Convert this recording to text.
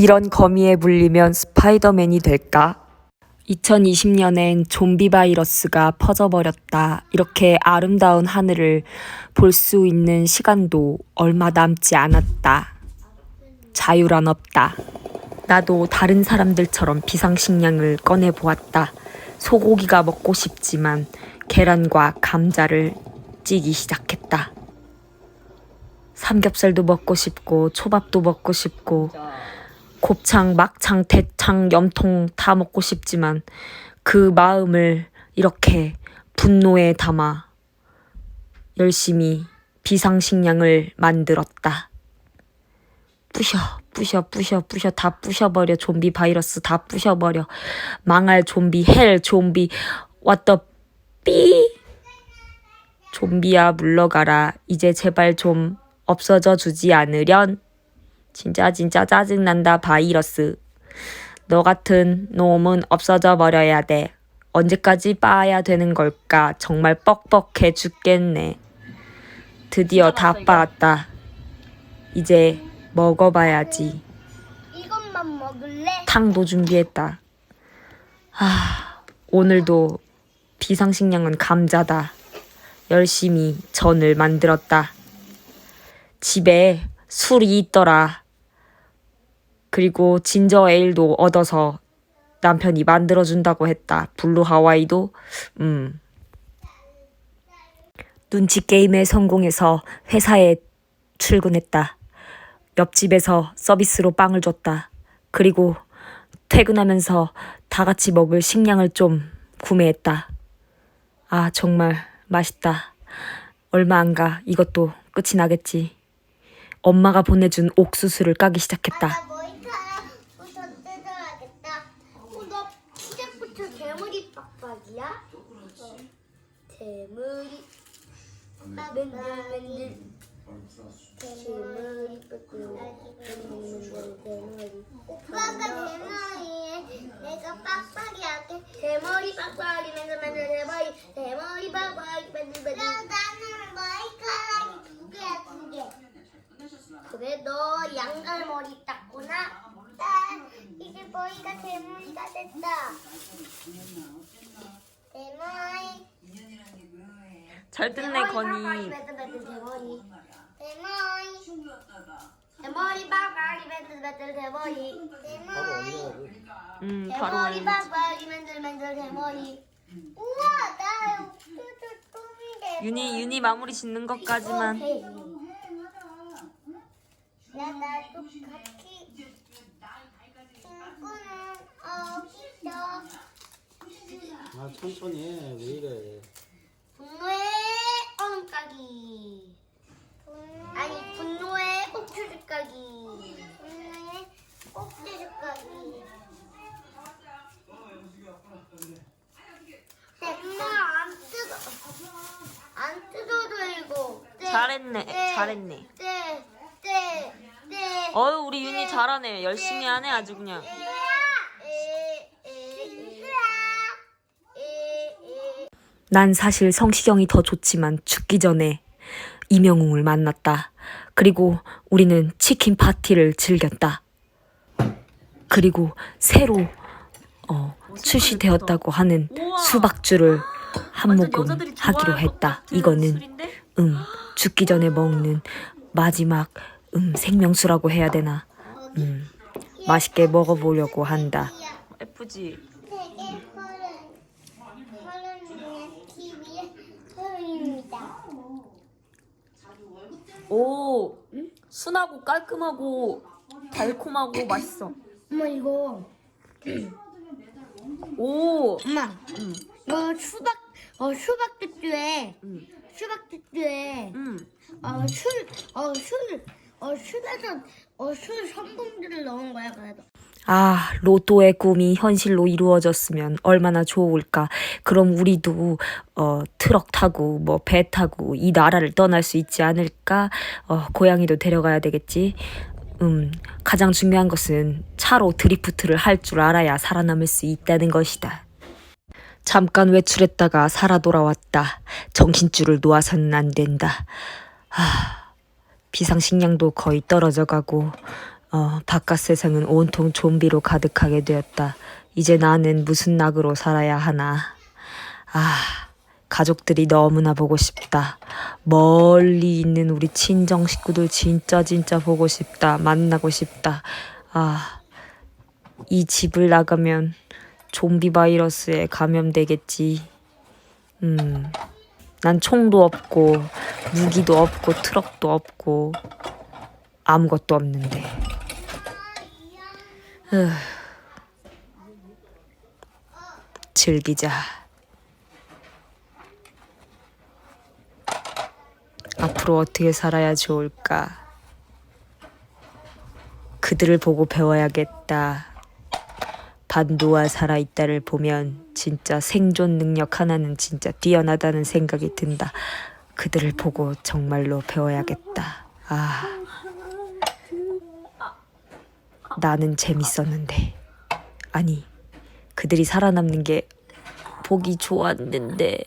이런 거미에 물리면 스파이더맨이 될까? 2020년엔 좀비 바이러스가 퍼져버렸다. 이렇게 아름다운 하늘을 볼 수 있는 시간도 얼마 남지 않았다. 자유란 없다. 나도 다른 사람들처럼 비상식량을 꺼내 보았다. 소고기가 먹고 싶지만 계란과 감자를 찌기 시작했다. 삼겹살도 먹고 싶고 초밥도 먹고 싶고 곱창, 막창, 대창, 염통 다 먹고 싶지만 그 마음을 이렇게 분노에 담아 열심히 비상식량을 만들었다. 부셔, 부셔, 부셔, 부셔, 다 부셔버려. 좀비 바이러스 다 부셔버려. 망할 좀비, 헬 좀비, 왔더 삐. 좀비야 물러가라. 이제 제발 좀 없어져 주지 않으련. 진짜 진짜 짜증난다 바이러스. 너 같은 놈은 없어져 버려야 돼. 언제까지 빠야 되는 걸까? 정말 뻑뻑해 죽겠네. 드디어 다 빠았다. 이제 먹어봐야지. 이것만 먹을래? 탕도 준비했다. 아, 오늘도 비상식량은 감자다. 열심히 전을 만들었다. 집에 술이 있더라. 그리고 진저 에일도 얻어서 남편이 만들어준다고 했다. 블루 하와이도, 음. 눈치 게임에 성공해서 회사에 출근했다. 옆집에서 서비스로 빵을 줬다. 그리고 퇴근하면서 다 같이 먹을 식량을 좀 구매했다. 아, 정말 맛있다. 얼마 안 가. 이것도 끝이 나겠지. 엄마가 보내준 옥수수를 까기 시작했다. 나 머리카락부터 뜯어야겠다. 어, 너 시작부터 대머리 빡빡이야? 어. 대머리 맨들맨들 빡빡이 대머리 오빠가 대머리에 내가 빡빡이 할게 대머리 빡빡이 맨들맨들 대머리 대머리 빡빡이 맨들맨들 나는 머리카락이 두 개야 두개 그래 너 양갈 머리 땄구나? 네 이제 머리가 대머리가 됐다 대머리 잘 빡빡이 매들매들 대머리 대머리. 대머리 빡빡이 매들매들 대머리. 대머리. 음, 대머리 빡빡이 매들매들 대머리. 우와 나 옥수수 똥이래. 윤희, 윤희 마무리 짓는 것까지만. 나 같이. 친구는 아 천천히 해. 왜 이래? 의 얼음까기 아니 분노의 옥수수 까기 분노의 옥수수 까기 엄마 안 뜯어 안 뜯어도 이거 네, 잘했네, 네, 잘했네. 네, 네, 네. 어유 우리 윤희 잘하네. 열심히 하네, 아주 그냥. 난 사실 성시경이 더 좋지만 죽기 전에 이명웅을 만났다. 그리고 우리는 치킨 파티를 즐겼다. 그리고 새로 어, 출시되었다고 하는 수박주를 한 모금 하기로 했다. 이거는 음 죽기 전에 먹는 마지막 음 생명수라고 해야 되나? 음 맛있게 먹어보려고 한다. 예쁘지? 되게 푸른 푸른 TV의 소리입니다. 오 순하고 깔끔하고 달콤하고 맛있어. 엄마 이거 오 엄마 어 수박 어 수박 뚜뚜에 음. 수박 뚜뚜에 음. 어술어술어 술에서 어술 선풍기를 넣은 거야 그래도. 아, 로또의 꿈이 현실로 이루어졌으면 얼마나 좋을까. 그럼 우리도 어, 트럭 타고 뭐 배 타고 이 나라를 떠날 수 있지 않을까? 어, 고양이도 데려가야 되겠지. 음, 가장 중요한 것은 차로 드리프트를 할 줄 알아야 살아남을 수 있다는 것이다. 잠깐 외출했다가 살아 돌아왔다. 정신줄을 놓아서는 안 된다. 아, 비상식량도 거의 떨어져 가고 어, 바깥 세상은 온통 좀비로 가득하게 되었다. 이제 나는 무슨 낙으로 살아야 하나. 아, 가족들이 너무나 보고 싶다. 멀리 있는 우리 친정 식구들 진짜 진짜 보고 싶다. 만나고 싶다. 아, 이 집을 나가면 좀비 바이러스에 감염되겠지. 음, 난 총도 없고, 무기도 없고, 트럭도 없고, 아무것도 없는데. 으, 즐기자. 앞으로 어떻게 살아야 좋을까? 그들을 보고 배워야겠다. 반도와 살아있다를 보면 진짜 생존 능력 하나는 진짜 뛰어나다는 생각이 든다. 그들을 보고 정말로 배워야겠다. 아. 나는 재밌었는데. 아니, 그들이 살아남는 게 보기 좋았는데.